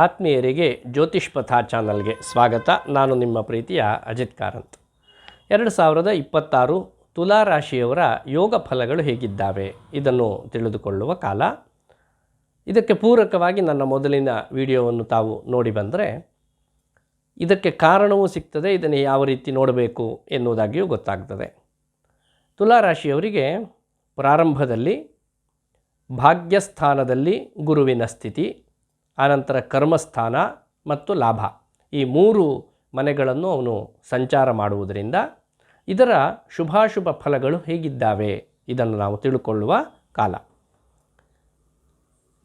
ಆತ್ಮೀಯರಿಗೆ ಜ್ಯೋತಿಷ್ ಪಥ ಚಾನಲ್ಗೆ ಸ್ವಾಗತ. ನಾನು ನಿಮ್ಮ ಪ್ರೀತಿಯ ಅಜಿತ್ ಕಾರಂತ್. ಎರಡು ಸಾವಿರದ ಇಪ್ಪತ್ತಾರು ತುಲಾ ರಾಶಿಯವರ ಯೋಗ ಫಲಗಳು ಹೇಗಿದ್ದಾವೆ? ಇದನ್ನು ತಿಳಿದುಕೊಳ್ಳುವ ಕಾಲ. ಇದಕ್ಕೆ ಪೂರಕವಾಗಿ ನನ್ನ ಮೊದಲಿನ ವಿಡಿಯೋವನ್ನು ತಾವು ನೋಡಿ ಬಂದರೆ, ಇದಕ್ಕೆ ಕಾರಣವೂ ಸಿಗ್ತದೆ, ಇದನ್ನು ಯಾವ ರೀತಿ ನೋಡಬೇಕು ಎನ್ನುವುದಾಗಿಯೂ ಗೊತ್ತಾಗ್ತದೆ. ತುಲಾ ರಾಶಿಯವರಿಗೆ ಪ್ರಾರಂಭದಲ್ಲಿ ಭಾಗ್ಯಸ್ಥಾನದಲ್ಲಿ ಗುರುವಿನ ಸ್ಥಿತಿ ಆನಂತರ ಕರ್ಮಸ್ಥಾನ ಮತ್ತು ಲಾಭ. ಈ ಮೂರು ಮನೆಗಳನ್ನು ಅವನು ಸಂಚಾರ ಮಾಡುವುದರಿಂದ ಇದರ ಶುಭಾಶುಭ ಫಲಗಳು ಹೇಗಿದ್ದಾವೆ? ಇದನ್ನು ನಾವು ತಿಳ್ಕೊಳ್ಳುವ ಕಾಲ.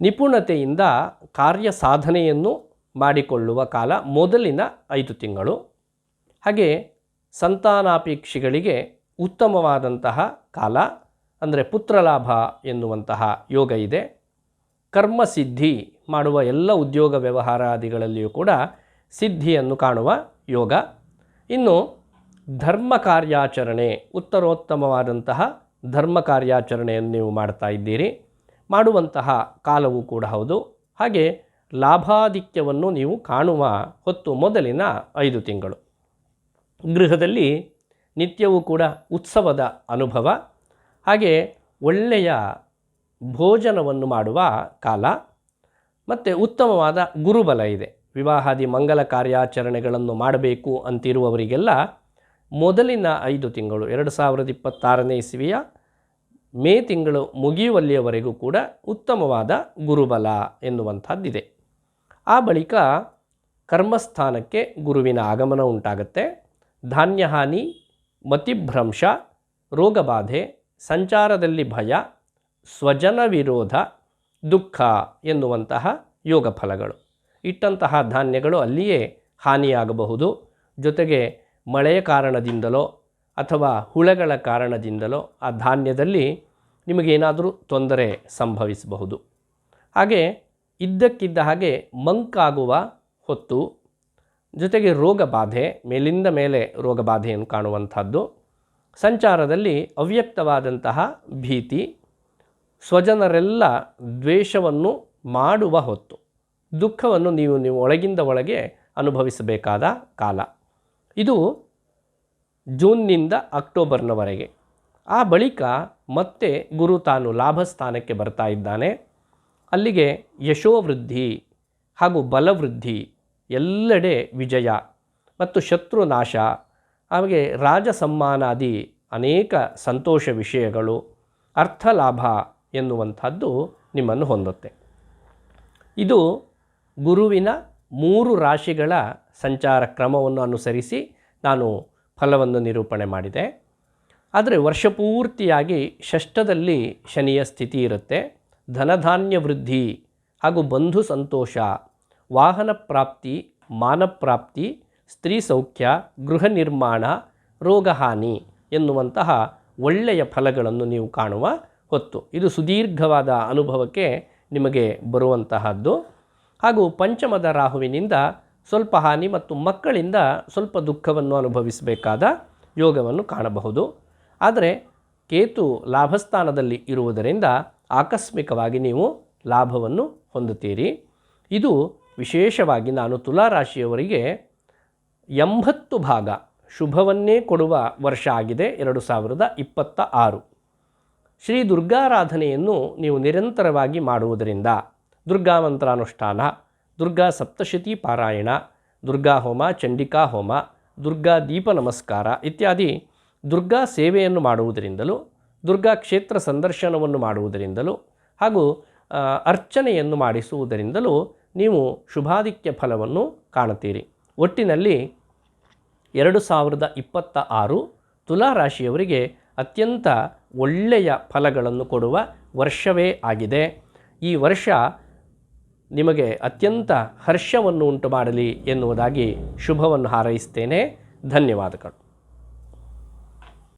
ನಿಪುಣತೆಯಿಂದ ಕಾರ್ಯ ಸಾಧನೆಯನ್ನು ಮಾಡಿಕೊಳ್ಳುವ ಕಾಲ ಮೊದಲಿನ ಐದು ತಿಂಗಳು. ಹಾಗೆ ಸಂತಾನಾಪೇಕ್ಷಿಗಳಿಗೆ ಉತ್ತಮವಾದಂತಹ ಕಾಲ, ಅಂದರೆ ಪುತ್ರಲಾಭ ಎನ್ನುವಂತಹ ಯೋಗ ಇದೆ. ಕರ್ಮಸಿದ್ಧಿ ಮಾಡುವ ಎಲ್ಲ ಉದ್ಯೋಗ ವ್ಯವಹಾರಾದಿಗಳಲ್ಲಿಯೂ ಕೂಡ ಸಿದ್ಧಿಯನ್ನು ಕಾಣುವ ಯೋಗ. ಇನ್ನು ಧರ್ಮ ಕಾರ್ಯಾಚರಣೆ, ಉತ್ತರೋತ್ತಮವಾದಂತಹ ಧರ್ಮ ಕಾರ್ಯಾಚರಣೆಯನ್ನು ನೀವು ಮಾಡ್ತಾ ಇದ್ದೀರಿ. ಮಾಡುವಂತಹ ಕಾಲವೂ ಕೂಡ ಹೌದು. ಹಾಗೆ ಲಾಭಾಧಿಕ್ಯವನ್ನು ನೀವು ಕಾಣುವ ಹೊತ್ತು ಮೊದಲಿನ ಐದು ತಿಂಗಳು. ಗೃಹದಲ್ಲಿ ನಿತ್ಯವೂ ಕೂಡ ಉತ್ಸವದ ಅನುಭವ. ಹಾಗೆ ಒಳ್ಳೆಯ ಭೋಜನವನ್ನು ಮಾಡುವ ಕಾಲ. ಮತ್ತು ಉತ್ತಮವಾದ ಗುರುಬಲ ಇದೆ. ವಿವಾಹಾದಿ ಮಂಗಲ ಕಾರ್ಯಾಚರಣೆಗಳನ್ನು ಮಾಡಬೇಕು ಅಂತಿರುವವರಿಗೆಲ್ಲ ಮೊದಲಿನ ಐದು ತಿಂಗಳು, ಎರಡು ಸಾವಿರದ ಇಪ್ಪತ್ತಾರನೇ ಇಸವಿಯ ಮೇ ತಿಂಗಳು ಮುಗಿಯುವಲ್ಲಿಯವರೆಗೂ ಕೂಡ ಉತ್ತಮವಾದ ಗುರುಬಲ ಎನ್ನುವಂಥದ್ದಿದೆ. ಆ ಬಳಿಕ ಕರ್ಮಸ್ಥಾನಕ್ಕೆ ಗುರುವಿನ ಆಗಮನ ಉಂಟಾಗುತ್ತೆ. ಧಾನ್ಯಹಾನಿ, ಮತಿಭ್ರಂಶ, ರೋಗಬಾಧೆ, ಸಂಚಾರದಲ್ಲಿ ಭಯ ಸ್ವಜನ ವಿರೋಧ ದುಃಖ ಎನ್ನುವಂತಹ ಯೋಗ ಫಲಗಳು. ಇಟ್ಟಂತಹ ಧಾನ್ಯಗಳು ಅಲ್ಲಿಯೇ ಹಾನಿಯಾಗಬಹುದು. ಜೊತೆಗೆ ಮಳೆಯ ಕಾರಣದಿಂದಲೋ ಅಥವಾ ಹುಳಗಳ ಕಾರಣದಿಂದಲೋ ಆ ಧಾನ್ಯದಲ್ಲಿ ನಿಮಗೇನಾದರೂ ತೊಂದರೆ ಸಂಭವಿಸಬಹುದು. ಹಾಗೆ ಇದ್ದಕ್ಕಿದ್ದ ಹಾಗೆ ಮಂಕಾಗುವ ಹೊತ್ತು, ಜೊತೆಗೆ ರೋಗ ಬಾಧೆ, ಮೇಲಿಂದ ಮೇಲೆ ರೋಗ ಬಾಧೆಯನ್ನು ಕಾಣುವಂಥದ್ದು, ಸಂಚಾರದಲ್ಲಿ ಅವ್ಯಕ್ತವಾದಂತಹ ಭೀತಿ ಸ್ವಜನರೆಲ್ಲ ದ್ವೇಷವನ್ನು ಮಾಡುವ ಹೊತ್ತು, ದುಃಖವನ್ನು ನೀವು ನೀವು ಒಳಗಿಂದ ಒಳಗೆ ಅನುಭವಿಸಬೇಕಾದ ಕಾಲ. ಇದು ಜೂನ್ನಿಂದ ಅಕ್ಟೋಬರ್ನವರೆಗೆ. ಆ ಬಳಿಕ ಮತ್ತೆ ಗುರು ತಾನು ಲಾಭಸ್ಥಾನಕ್ಕೆ ಬರ್ತಾ ಇದ್ದಾನೆ. ಅಲ್ಲಿಗೆ ಯಶೋವೃದ್ಧಿ ಹಾಗೂ ಬಲವೃದ್ಧಿ ಎಲ್ಲೆಡೆ ವಿಜಯ ಮತ್ತು ಶತ್ರು ನಾಶ ಹಾಗೆ ರಾಜ ಸಮ್ಮಾನಾದಿ ಅನೇಕ ಸಂತೋಷ ವಿಷಯಗಳು, ಅರ್ಥಲಾಭ ಎನ್ನುವಂಥದ್ದು ನಿಮ್ಮನ್ನು ಹೊಂದುತ್ತೆ. ಇದು ಗುರುವಿನ ಮೂರು ರಾಶಿಗಳ ಸಂಚಾರ ಕ್ರಮವನ್ನು ಅನುಸರಿಸಿ ನಾನು ಫಲವನ್ನು ನಿರೂಪಣೆ ಮಾಡಿದೆ. ಆದರೆ ವರ್ಷಪೂರ್ತಿಯಾಗಿ ಷಷ್ಠದಲ್ಲಿ ಶನಿಯ ಸ್ಥಿತಿ ಇರುತ್ತೆ. ಧನಧಾನ್ಯ ವೃದ್ಧಿ ಹಾಗೂ ಬಂಧು ಸಂತೋಷ, ವಾಹನ ಪ್ರಾಪ್ತಿ ಮಾನಪ್ರಾಪ್ತಿ ಸ್ತ್ರೀ ಸೌಖ್ಯ, ಗೃಹ ನಿರ್ಮಾಣ, ರೋಗಹಾನಿ ಎನ್ನುವಂತಹ ಒಳ್ಳೆಯ ಫಲಗಳನ್ನು ನೀವು ಕಾಣುವ ಹೊತ್ತು. ಇದು ಸುದೀರ್ಘವಾದ ಅನುಭವಕ್ಕೆ ನಿಮಗೆ ಬರುವಂತಹದ್ದು. ಹಾಗೂ ಪಂಚಮದ ರಾಹುವಿನಿಂದ ಸ್ವಲ್ಪ ಹಾನಿ ಮತ್ತು ಮಕ್ಕಳಿಂದ ಸ್ವಲ್ಪ ದುಃಖವನ್ನು ಅನುಭವಿಸಬೇಕಾದ ಯೋಗವನ್ನು ಕಾಣಬಹುದು. ಆದರೆ ಕೇತು ಲಾಭಸ್ಥಾನದಲ್ಲಿ ಇರುವುದರಿಂದ ಆಕಸ್ಮಿಕವಾಗಿ ನೀವು ಲಾಭವನ್ನು ಹೊಂದುತ್ತೀರಿ. ಇದು ವಿಶೇಷವಾಗಿ ನಾನು ತುಲಾ ರಾಶಿಯವರಿಗೆ ಎಂಬತ್ತು ಭಾಗ ಶುಭವನ್ನೇ ಕೊಡುವ ವರ್ಷ ಆಗಿದೆ ಎರಡು ಸಾವಿರದ ಇಪ್ಪತ್ತ ಆರು. ಶ್ರೀ ದುರ್ಗಾರಾಧನೆಯನ್ನು ನೀವು ನಿರಂತರವಾಗಿ ಮಾಡುವುದರಿಂದ ದುರ್ಗಾ ಮಂತ್ರಾನುಷ್ಠಾನ ದುರ್ಗಾ ಸಪ್ತಶತಿ ಪಾರಾಯಣ, ದುರ್ಗಾ ಹೋಮ, ಚಂಡಿಕಾ ಹೋಮ, ದುರ್ಗಾ ದೀಪ ನಮಸ್ಕಾರ ಇತ್ಯಾದಿ ದುರ್ಗಾ ಸೇವೆಯನ್ನು ಮಾಡುವುದರಿಂದಲೂ, ದುರ್ಗಾ ಕ್ಷೇತ್ರ ಸಂದರ್ಶನವನ್ನು ಮಾಡುವುದರಿಂದಲೂ ಹಾಗೂ ಅರ್ಚನೆಯನ್ನು ಮಾಡಿಸುವುದರಿಂದಲೂ ನೀವು ಶುಭಾಧಿಕ್ಯ ಫಲವನ್ನು ಕಾಣುತ್ತೀರಿ. ಒಟ್ಟಿನಲ್ಲಿ ಎರಡು ಸಾವಿರದ ಇಪ್ಪತ್ತ ಆರು ತುಲಾ ರಾಶಿಯವರಿಗೆ ಅತ್ಯಂತ ಒಳ್ಳೆಯ ಫಲಗಳನ್ನು ಕೊಡುವ ವರ್ಷವೇ ಆಗಿದೆ. ಈ ವರ್ಷ ನಿಮಗೆ ಅತ್ಯಂತ ಹರ್ಷವನ್ನು ಉಂಟು ಮಾಡಲಿ ಎನ್ನುವುದಾಗಿ ಶುಭವನ್ನು ಹಾರೈಸ್ತೇನೆ. ಧನ್ಯವಾದಗಳು.